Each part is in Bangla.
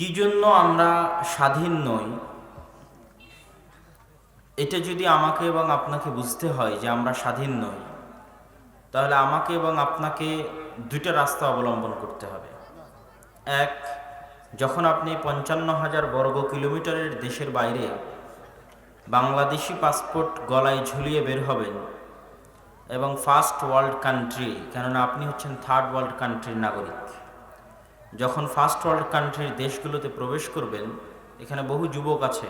কি জন্য আমরা স্বাধীন নই? এটা যদি আমাকে এবং আপনাকে বুঝতে হয় যে আমরা স্বাধীন নই, তাহলে আমাকে এবং আপনাকে দুইটা রাস্তা অবলম্বন করতে হবে। এক, যখন আপনি পঞ্চান্ন হাজার বর্গ কিলোমিটারের দেশের বাইরে বাংলাদেশি পাসপোর্ট গলায় ঝুলিয়ে বের হবেন এবং ফার্স্ট ওয়ার্ল্ড কান্ট্রি, কেননা আপনি হচ্ছেন থার্ড ওয়ার্ল্ড কান্ট্রির নাগরিক। যখন ফার্স্ট ওয়ার্ল্ড কান্ট্রির দেশগুলোতে প্রবেশ করবেন, এখানে বহু যুবক আছে,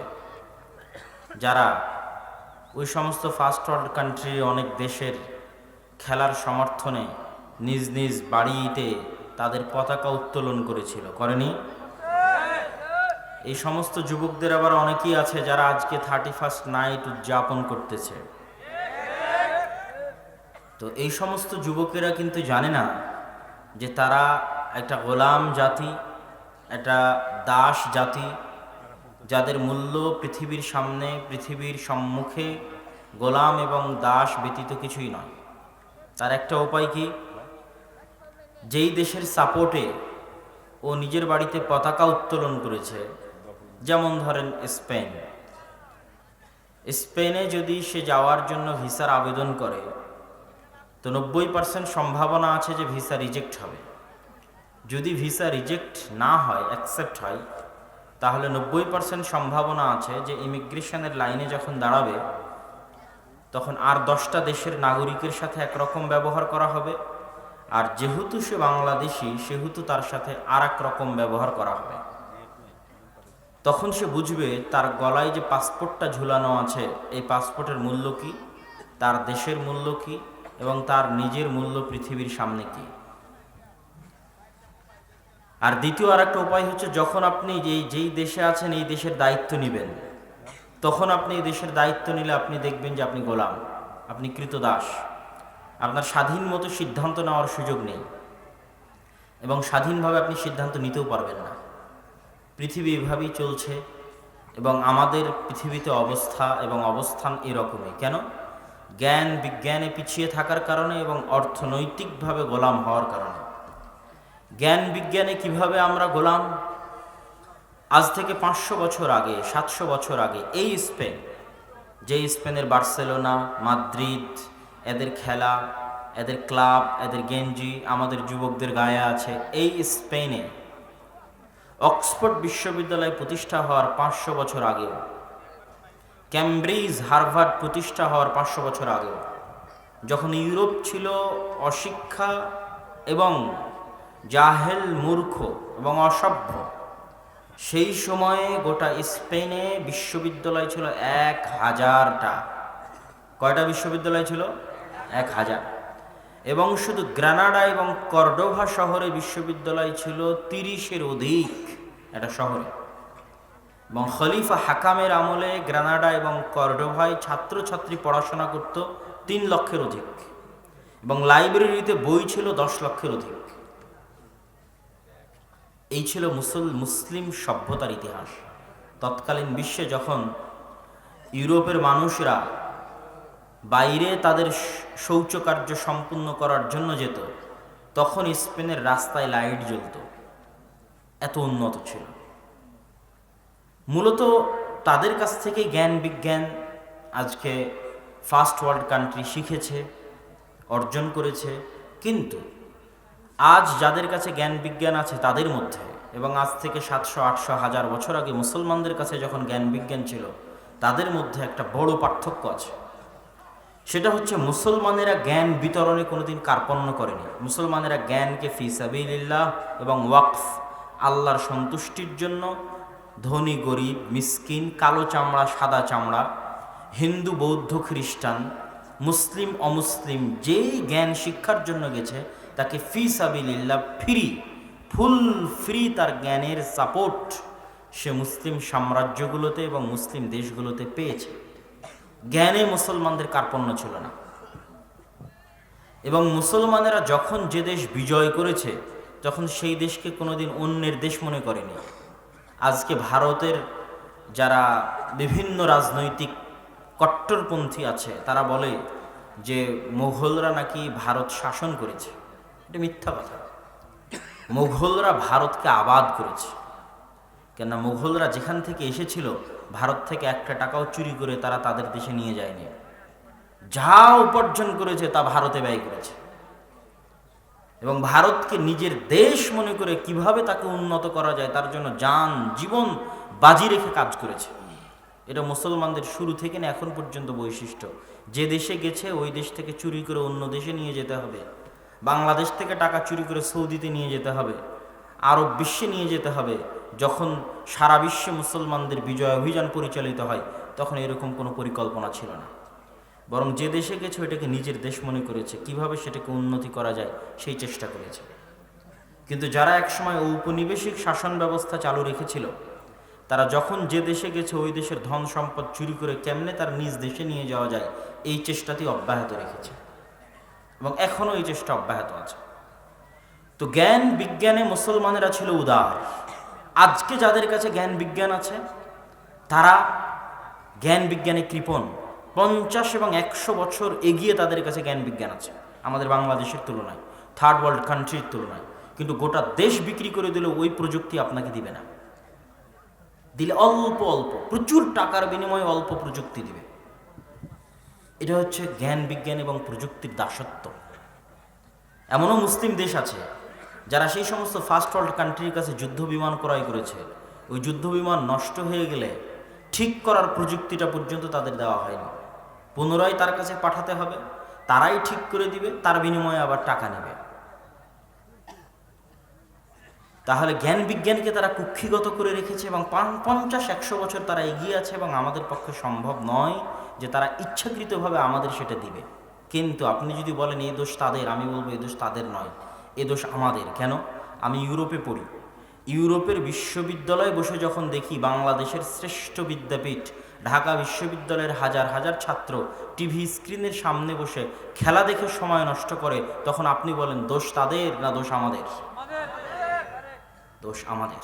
যারা ওই সমস্ত ফার্স্ট ওয়ার্ল্ড কান্ট্রির অনেক দেশের খেলার সমর্থনে নিজ নিজ বাড়িতে তাদের পতাকা উত্তোলন করেছিল, করেনি? এই সমস্ত যুবকদের আবার অনেকেই আছে যারা আজকে থার্টি ফার্স্ট নাইট উদযাপন করতেছে। তো এই সমস্ত যুবকেরা কিন্তু জানে না যে তারা একটা গোলাম জাতি, একটা দাস জাতি, যাদের মূল্য পৃথিবীর সামনে, পৃথিবীর সম্মুখে গোলাম এবং দাস ব্যতীত কিছুই নয়। তার একটা উপায় কি? যেই দেশের সাপোর্টে ও নিজের বাড়িতে পতাকা উত্তোলন করেছে, যেমন ধরেন স্পেন। স্পেনে যদি সে যাওয়ার জন্য ভিসার আবেদন করে, তো নব্বই পার্সেন্ট সম্ভাবনা আছে যে ভিসা রিজেক্ট হবে। যদি ভিসা রিজেক্ট না হয় অ্যাকসেপ্ট হয়, তাহলে নব্বই পার্সেন্ট সম্ভাবনা আছে যে ইমিগ্রেশনের লাইনে যখন দাঁড়াবে, তখন আর দশটা দেশের নাগরিকের সাথে একরকম ব্যবহার করা হবে। আর যেহেতু সে বাংলাদেশি, সেহেতু তার সাথে আর রকম ব্যবহার করা হবে। তখন সে বুঝবে তার গলায় যে পাসপোর্টটা ঝুলানো আছে, এই পাসপোর্টের মূল্য কী, তার দেশের মূল্য কী, এবং তার নিজের মূল্য পৃথিবীর সামনে কি। আর দ্বিতীয় আর একটা উপায় হচ্ছে যখন আপনি যেই যেই দেশে আছেন, এই দেশের দায়িত্ব নেবেন। তখন আপনি এই দেশের দায়িত্ব নিলে আপনি দেখবেন যে আপনি গোলাম, আপনি কৃতদাস। আপনার স্বাধীন মতো সিদ্ধান্ত নেওয়ার সুযোগ নেই। এবং স্বাধীনভাবে আপনি সিদ্ধান্ত নিতেও পারবেন না। পৃথিবী এভাবেই চলছে এবং আমাদের পৃথিবীতে অবস্থা এবং অবস্থান এরকমই। কেন? জ্ঞান, বিজ্ঞানে পিছিয়ে থাকার কারণে এবং অর্থনৈতিকভাবে গোলাম হওয়ার কারণে। জ্ঞান বিজ্ঞানে কীভাবে আমরা গোলাম? আজ থেকে পাঁচশো বছর আগে, সাতশো বছর আগে, এই স্পেন যে স্পেনের বার্সেলোনা, মাদ্রিদ, এদের খেলা, এদের ক্লাব, এদের গেঞ্জি, আমাদের যুবকদের গায়ে আছে, এই স্পেনে অক্সফোর্ড বিশ্ববিদ্যালয় প্রতিষ্ঠা হওয়ার পাঁচশো বছর আগেও ক্যামব্রিজ, হার্ভার্ড প্রতিষ্ঠা হওয়ার পাঁচশো বছর আগেও যখন ইউরোপ ছিল অশিক্ষা এবং জাহেল মূর্খ এবং অসভ্য। সেই সময়ে গোটা স্পেনে বিশ্ববিদ্যালয় ছিল এক হাজারটা। কয়টা বিশ্ববিদ্যালয় ছিল? এক হাজার। এবং শুধু গ্রানাডা এবং কর্ডোভা শহরে বিশ্ববিদ্যালয় ছিল তিরিশের অধিক একটা শহরে। এবং খলিফা হাকামের আমলে গ্রানাডা এবং কর্ডোভায় ছাত্রছাত্রী পড়াশোনা করত তিন লক্ষের অধিক। এবং লাইব্রেরিতে বই ছিল দশ লক্ষের অধিক। এই ছিল মুসল, মুসলিম সভ্যতার ইতিহাস। তৎকালীন বিশ্বে যখন ইউরোপের মানুষরা বাইরে তাদের শৌচকার্য সম্পূর্ণ করার জন্য যেত, তখন স্পেনের রাস্তায় লাইট জ্বলত। এত উন্নত ছিল। মূলত তাদের কাছ থেকে জ্ঞান বিজ্ঞান আজকে ফার্স্ট ওয়ার্ল্ড কান্ট্রি শিখেছে, অর্জন করেছে, কিন্তু আজ যাদের কাছে জ্ঞান বিজ্ঞান আছে তাদের মধ্যে, এবং আজ থেকে সাতশো, আটশো, হাজার বছর আগে মুসলমানদের কাছে যখন জ্ঞান বিজ্ঞান ছিল, তাদের মধ্যে একটা বড় পার্থক্য আছে। সেটা হচ্ছে মুসলমানেরা জ্ঞান বিতরণে কোনোদিন কার্পণ্য করেনি। মুসলমানেরা জ্ঞানকে ফি সাবিল্লাহ এবং ওয়াকফ, আল্লাহর সন্তুষ্টির জন্য ধনী, গরিব, মিসকিন, কালো চামড়া, সাদা চামড়া, হিন্দু, বৌদ্ধ, খ্রিস্টান, মুসলিম, অমুসলিম যেই জ্ঞান শিক্ষার জন্য গেছে তাকে ফি সাবিল্লাহ ফ্রি, ফুল ফ্রি তার জ্ঞানের সাপোর্ট সে মুসলিম সাম্রাজ্যগুলোতে এবং মুসলিম দেশগুলোতে পেয়েছে। জ্ঞানে মুসলমানদের কার্পণ্য ছিল না। এবং মুসলমানেরা যখন যে দেশ বিজয় করেছে, তখন সেই দেশকে কোনোদিন অন্যের দেশ মনে করেনি। আজকে ভারতের যারা বিভিন্ন রাজনৈতিক কট্টরপন্থী আছে, তারা বলে যে মুঘলরা নাকি ভারত শাসন করেছে। এটা মিথ্যা কথা। মুঘলরা ভারতকে আবাদ করেছে। কেননা মুঘলরা যেখান থেকে এসেছিল, ভারত থেকে একটা টাকাও চুরি করে তারা তাদের দেশে নিয়ে যায়নি। যা উপার্জন করেছে তা ভারতে ব্যয় করেছে। এবং ভারতকে নিজের দেশ মনে করে কীভাবে তাকে উন্নত করা যায়, তার জন্য যান, জীবন বাজি রেখে কাজ করেছে। এটা মুসলমানদের শুরু থেকে না, এখন পর্যন্ত বৈশিষ্ট্য। যে দেশে গেছে, ওই দেশ থেকে চুরি করে অন্য দেশে নিয়ে যেতে হবে। বাংলাদেশ থেকে টাকা চুরি করে সৌদিতে নিয়ে যেতে হবে, আরব বিশ্বে নিয়ে যেতে হবে। যখন সারা বিশ্বে মুসলমানদের বিজয় অভিযান পরিচালিত হয়, তখন এরকম কোনো পরিকল্পনা ছিল না। বরং যে দেশে গেছে, ওইটাকে নিজের দেশ মনে করেছে। কীভাবে সেটাকে উন্নতি করা যায়, সেই চেষ্টা করেছে। কিন্তু যারা একসময় ঔপনিবেশিক শাসন ব্যবস্থা চালু রেখেছিল, তারা যখন যে দেশে গেছে, ওই দেশের ধন সম্পদ চুরি করে কেমনে তার নিজ দেশে নিয়ে যাওয়া যায়, এই চেষ্টাটি অব্যাহত রেখেছে। এবং এখনও এই চেষ্টা অব্যাহত আছে। তো জ্ঞান বিজ্ঞানে মুসলমানেরা ছিল উদার। আজকে যাদের কাছে জ্ঞান বিজ্ঞান আছে, তারা জ্ঞান বিজ্ঞানে কৃপণ। পঞ্চাশ এবং একশো বছর এগিয়ে তাদের কাছে জ্ঞান বিজ্ঞান আছে। আমাদের বাংলাদেশের তুলনায় থার্ড ওয়ার্ল্ড কান্ট্রির তুলনায়। কিন্তু গোটা দেশ বিক্রি করে দিলে ওই প্রযুক্তি আপনাকে দিবে না। দিলে অল্প অল্প, প্রচুর টাকার বিনিময়ে অল্প প্রযুক্তি দিবে। এটা হচ্ছে জ্ঞান বিজ্ঞান এবং প্রযুক্তির দাসত্ব। এমনও মুসলিম দেশ আছে যারা সেই সমস্ত ফার্স্ট ওয়ার্ল্ড কান্ট্রির কাছে যুদ্ধ বিমান ক্রয় করেছে। ওই যুদ্ধ বিমান নষ্ট হয়ে গেলে ঠিক করার প্রযুক্তিটা পর্যন্ত তাদের দেওয়া হয়নি। পুনরায় তার কাছে পাঠাতে হবে, তারাই ঠিক করে দিবে, তার বিনিময়ে আবার টাকা নেবে। তাহলে জ্ঞান বিজ্ঞানকে তারা কুক্ষিগত করে রেখেছে এবং পঞ্চাশ, একশো বছর তারা এগিয়ে আছে এবং আমাদের পক্ষে সম্ভব নয় যে তারা ইচ্ছাকৃতভাবে আমাদের সেটা দিবে। কিন্তু আপনি যদি বলেন এই দোষ তাদের আমি বলব এই দোষ তাদের নয়। এ দোষ আমাদের। কেন? আমি ইউরোপে পড়ি। ইউরোপের বিশ্ববিদ্যালয়ে বসে যখন দেখি বাংলাদেশের শ্রেষ্ঠ বিদ্যাপীঠ ঢাকা বিশ্ববিদ্যালয়ের হাজার হাজার ছাত্র টিভি স্ক্রিনের সামনে বসে খেলা দেখে সময় নষ্ট করে তখন আপনি বলেন দোষ তাদের না দোষ আমাদের। দোষ আমাদের।